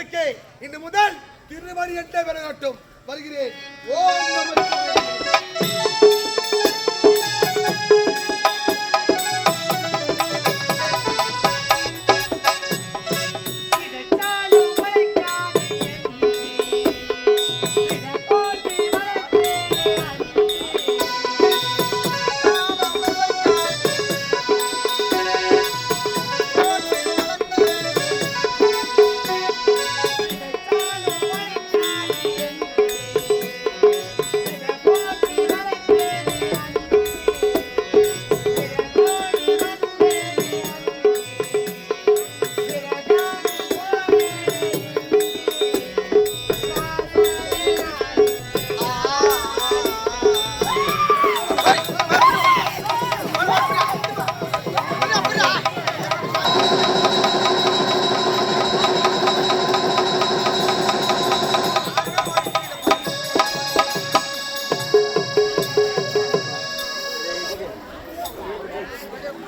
விட்டது இன்று முதல் திருமணி என்ற விளையாட்டும் வருகிறேன். ஓம் நம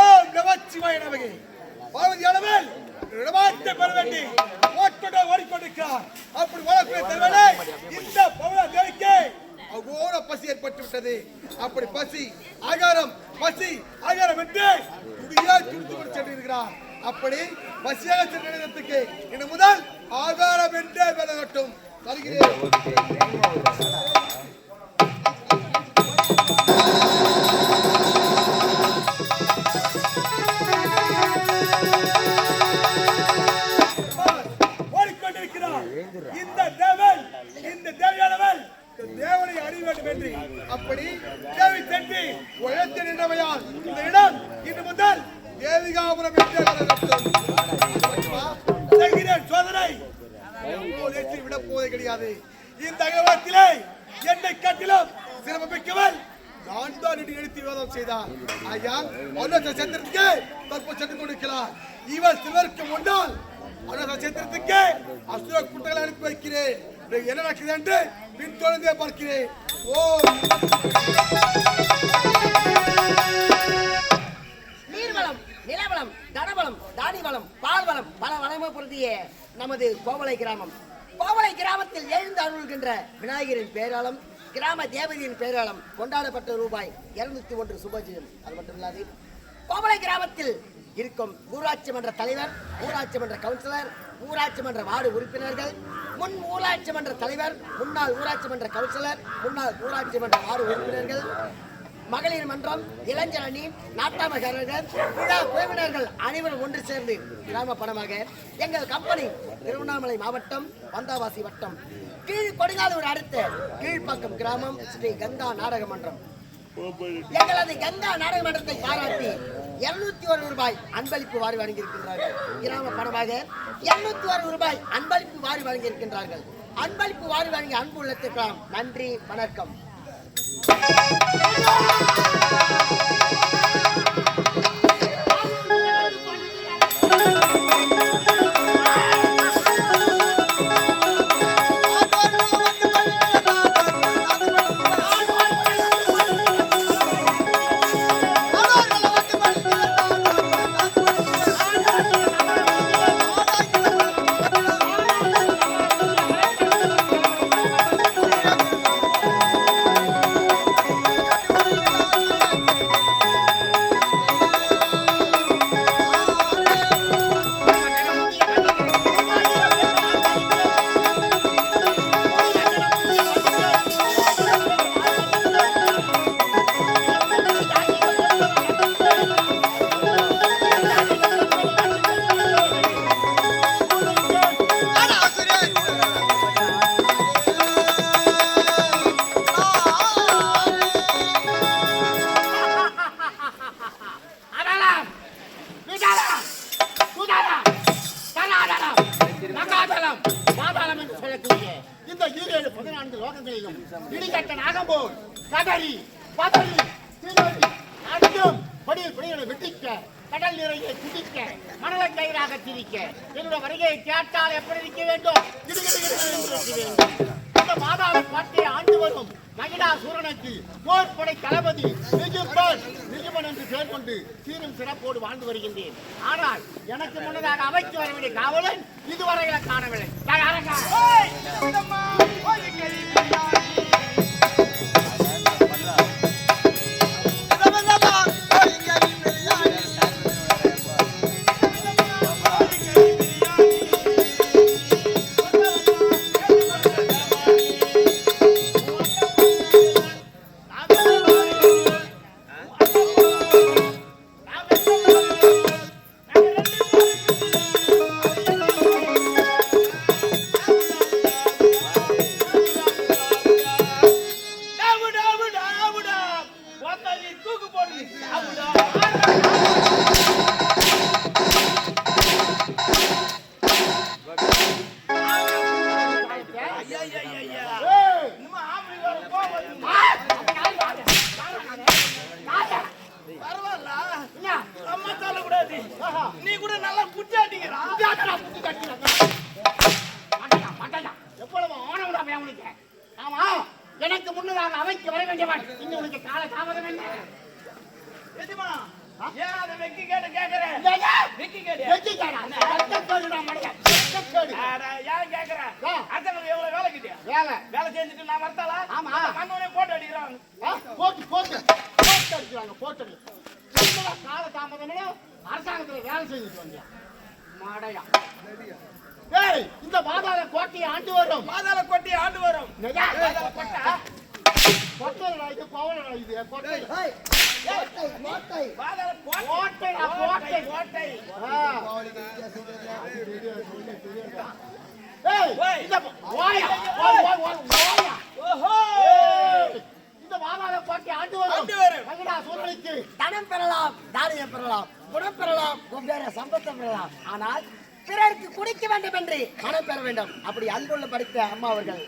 ஓம் நமச்சிவாய நமகே. பார்வதி அளவில். இடமாற்ற பெற வேண்டி. ஓட்டோட ஓடிக்கொண்டிருக்கிறார். அப்படி ஓடக்கூடிய தலைவனே இந்த பவுல தேவிக்கு அகோர பசி ஏற்பட்டு விட்டது. அப்படி பசி ஆகாரம் பசி ஆகாரம் என்று துடியா துடித்து கொண்டு சென்றிருக்கிறார். அப்படி பசியாக சென்ற நேரத்துக்கு இன்று முதல் ஆகாரம் என்றே விலகட்டும் வருகிறேன் இந்த தேவன் இந்த தேவையானவன் இந்த தேவனை அறிய வேண்டும் என்று அப்படி தேவி சென்று உயர்த்தி நின்றவையால் இந்த இடம் இன்று முதல் தேவிகாபுரம் என்றே வழங்கட்டும். ஓகேவா? செய்கிறேன் சோதனை போதேற்றி விட போவதே கிடையாது இந்த அகலத்திலே என்னை கட்டிலும் சிரமமிக்கவள் நான் தான் இன்று எடுத்து விவாதம் செய்தார். ஐயா ஒன்றை சத்திரத்துக்கு தற்போது சென்று கொண்டிருக்கிறார். இவர் சிலருக்கு முன்னால் அனந்த சேத்திரத்துக்கு அசுர குட்டங்களை அனுப்பி வைக்கிறேன். என்ன நடக்குது என்று பின் தொடர்ந்தே பார்க்கிறேன். ஓ நீர்வளம் நிலவளம் தனவளம் தானி வளம் பால் வளம் பல வளமை பொருந்திய நமது கோவளை கிராமம். கோவளை கிராமத்தில் எழுந்து அருள்கின்ற விநாயகரின் பேராளம் கிராம தேவதையின் பேராளம் கொண்டாடப்பட்ட ரூபாய் இருநூத்தி ஒன்று சுபஜியம். அது மட்டுமில்லாது கோவளை கிராமத்தில் இருக்கும் ஊராட்சி மன்ற தலைவர் ஊராட்சி மன்ற கவுன்சிலர் ஊராட்சி மன்ற வார்டு உறுப்பினர்கள் முன் ஊராட்சி மன்ற தலைவர் முன்னாள் ஊராட்சி மன்ற கவுன்சிலர் முன்னாள் ஊராட்சி மன்ற வார்டு உறுப்பினர்கள் மகளிர் மன்றம் இளைஞர் அணி நாட்டாமகாரர்கள் விழா குழுவினர்கள் அனைவரும் ஒன்று சேர்ந்து கிராம பணமாக எங்கள் கம்பெனி திருவண்ணாமலை மாவட்டம் வந்தாவாசி வட்டம் கீழ் கொடுங்காலூர் அடுத்த கீழ்ப்பாக்கம் கிராமம் ஸ்ரீ கங்கா நாடக மன்றம். எங்களது கங்கா நாடக மன்றத்தை பாராட்டி இருநூத்தி ஒரு ரூபாய் அன்பளிப்பு வாரி வழங்கியிருக்கின்றார்கள். கிராம பணமாக இருநூத்தி ஒரு ரூபாய் அன்பளிப்பு வாரி வழங்கியிருக்கின்றார்கள். அன்பளிப்பு வாரி வழங்கிய அன்பு உள்ளத்திற்காம் நன்றி வணக்கம். கீழ்மேலும் இடிகட்ட நாகம் கதறி பதறி திருநோட்டி அடிக்கும் படியில் படிகளை வெட்டிக்க கடல் நிறைய குதிக்க மணல கயிறாக திரிக்க என்னோட வருகையை கேட்டால் எப்படி இருக்க வேண்டும்? இந்த மாதாவை பாட்டியை ஆண்டு வரும். மகிழா சூரனுக்கு போர்ப்படை தளபதி நிஜுபன் நிஜுபன் என்று பெயர் கொண்டு சீரும் சிறப்போடு வாழ்ந்து வருகின்றேன். ஆனால் எனக்கு முன்னதாக அமைச்சு வரவில்லை காவலன் இதுவரையில காணவில்லை. நீ கூட நல்லா குச்சாட்டிக்கிறா எவ்வளவு ஆணவம் அவனுக்கு? ஆமா எனக்கு முன்னதாக அவைக்கு வர வேண்டியவன். இங்க உனக்கு கால தாமதம் என்ன? எதுமா? ஏன் அதை வெக்கி கேட்டு இல்லையா? வெக்கி. ரத்தக்கேடு. ஏன் கேக்குற ஆ. அத்தனை எவ்வளவு வேலை கிட்டியா வேலை. வேலை செஞ்சுட்டு நான் வரத்தாளா ஆமா. மண்ணோடய போட்டு அடிக்கிறான் ஆ, போட்டு, போட்டு. போட்டு அடிக்கிறாங்க, போட்டு அடி. என்னடா கால தாமதம்னு அரசாங்கத்துல வேலை செஞ்சுட்டு வந்தியா? மடையா. ஏய், இந்த பாதாள கோட்டையை ஆண்டு வரும் பாதாள கொட்டி ஆண்டு வரும் நிஜா? பாதாள கொட்டா கொட்டைடா இது, கோவலடா இது, கொட்டை. ஏய், கோட்டை, கோட்டை. பாதாள கோட்டை கோட்டைடா, கோட்டை. கோட்டை ஆ. ஏய், ஓய். இந்த ஓயா, ஓய், ஓய், ஓய், ஓயா. ஓஹோ ஏய், இந்த பாதாள கோட்டை ஆண்டு வரும் ஆண்டு வரும். மகிழா சூழலுக்கு தனம் பெறலாம் தானியம் பெறலாம் குணம் பெறலாம் வெவ்வேறு சம்பத்தம் பெறலாம் ஆனால் பிறருக்கு குடிக்க வேண்டும் என்று மனம் பெற வேண்டும். அப்படி அன்புள்ள படித்த அம்மா அவர்கள்.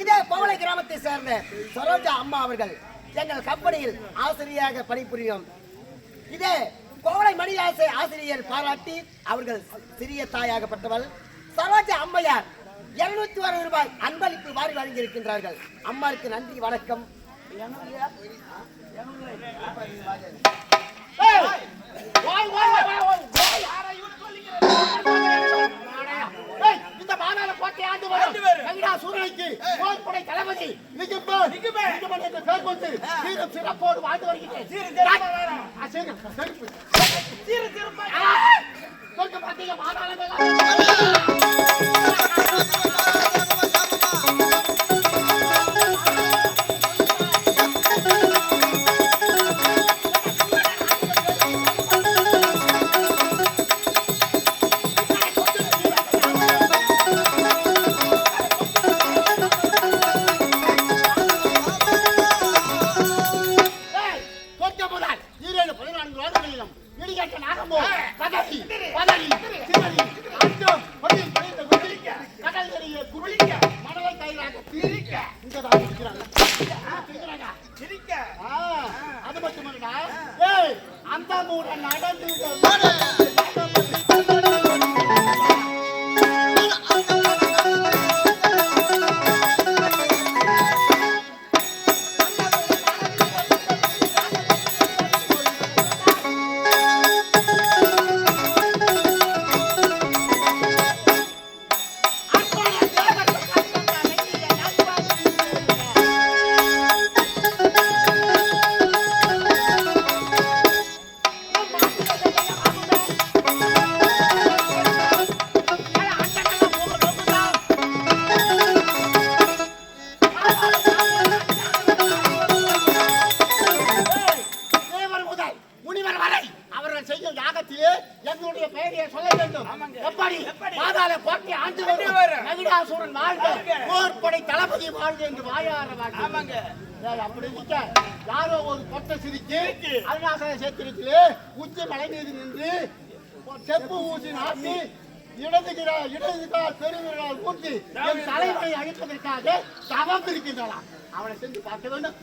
இதே கோவளை கிராமத்தை சேர்ந்த சரோஜா அம்மா அவர்கள் எங்கள் கம்பெனியில் ஆசிரியராக பணிபுரியும். இதே கோவளை மணி ஆசிரியர் பாராட்டி அவர்கள் சிறிய தாயாகப்பட்டவள். சரோஜா அம்மையார் இருநூத்தி அறுபது ரூபாய் அன்பளிப்பு வாரி வழங்கியிருக்கின்றார்கள். அம்மாவுக்கு நன்றி வணக்கம். கொண்டு சீரும் சிறப்போடு வாழ்ந்து வருகிறேன். சீரும். சீரு வருடங்களிலும் இடிகட்ட நாகமோ பதறி பதறி சிதறி அண்டம் பதில் பதிந்த குதிரிக்க கடல் எறிய குளிக்க. மணலை கையிலாக திரிக்க இங்க தான் இருக்கிறாங்க இருக்கிறாங்க. சிரிக்க ஆ, அது மட்டுமல்லடா ஏய் அந்த மூட நடந்து தளபதி வாழ்க என்று வாயார ஆமாங்க. ஏய், அப்படி இருக்க யாரோ ஒரு கொட்டை சிரிக்கு. அருணாசல சேத்திரத்திலே உச்சி மலை மீது நின்று செப்பு ஊசி நாட்டி இடதுகிறார் இடதுகிறார் பெருகிறார் ஊட்டி என் தலைவரை அழிப்பதற்காக தவம் இருக்கின்றலாம் அவனை சென்று பார்க்க வேண்டும்.